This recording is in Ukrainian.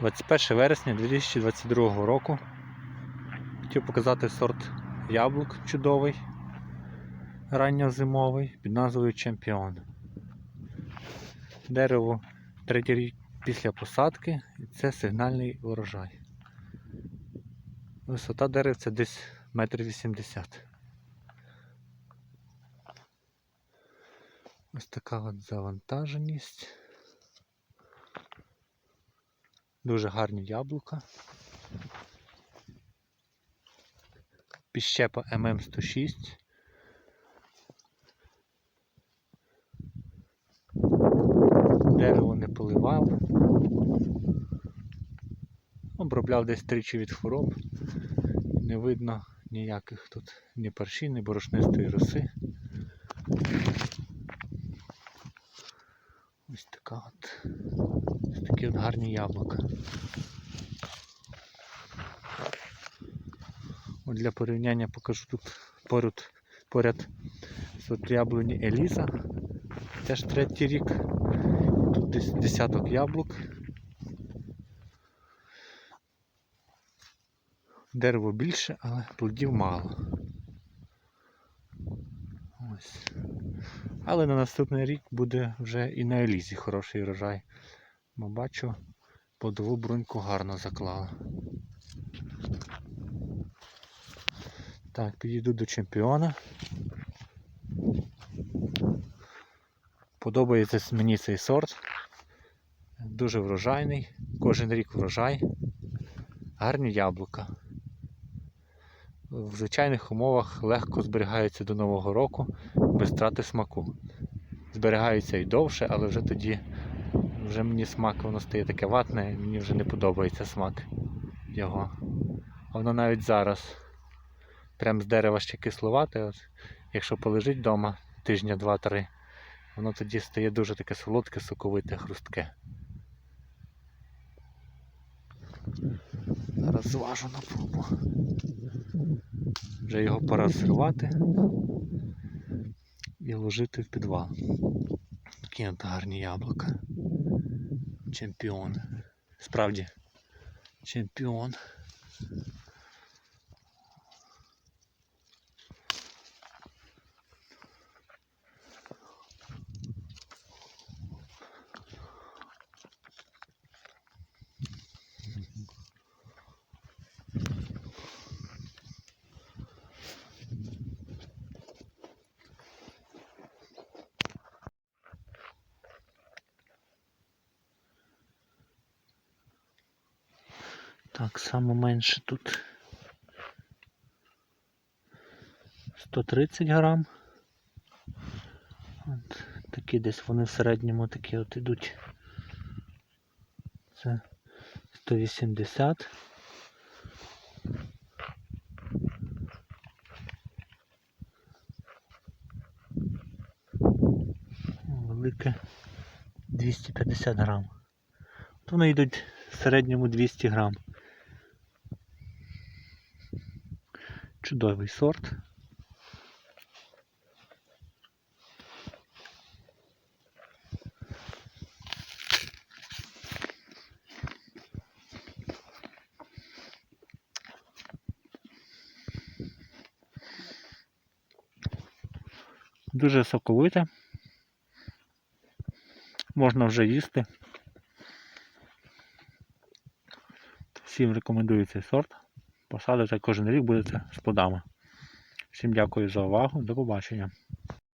21 вересня 2022 року. Хотів показати сорт яблук чудовий, ранньозимовий під назвою Чемпіон. Дерево третій рік після посадки і це сигнальний урожай. Висота деревця десь 1,80 м. Ось така от завантаженість. Дуже гарні яблука. Піщепа ММ106. Дерево не поливав. Обробляв десь тричі від хвороб. Не видно ніяких тут ні парші, ні борошнистої роси. Ось така от. От гарні яблука. От для порівняння покажу тут поряд, поряд сорт яблуні Еліза. Теж третій рік. Тут десь десяток яблук. Дерево більше, але плодів мало. Ось. Але на наступний рік буде вже і на Елізі хороший урожай. Бо бачу, плодову бруньку гарно заклала. Так, підійду до чемпіона. Подобається мені цей сорт. Дуже врожайний, кожен рік врожай. Гарні яблука. В звичайних умовах легко зберігаються до Нового року без втрати смаку. Зберігаються і довше, але вже тоді вже мені смак воно стає таке ватне, мені вже не подобається смак його. Воно навіть зараз прям з дерева ще кисловате. От, якщо полежить вдома тижня два-три, воно тоді стає дуже таке солодке, соковите, хрустке. Зараз зважу на пробу. Вже його пора зривати і ложити в підвал. Такі гарні яблука. Чемпіон. Справді, чемпіон. Так, саме менше тут 130 грам. От, такі десь вони в середньому такі от ідуть. Це 180. Велике 250 грам. От вони йдуть в середньому 200 грам. Чудовий сорт. Дуже соковите. Можна вже їсти. Всім рекомендую цей сорт. Посадите кожен рік будете з плодами. Всім дякую за увагу. До побачення.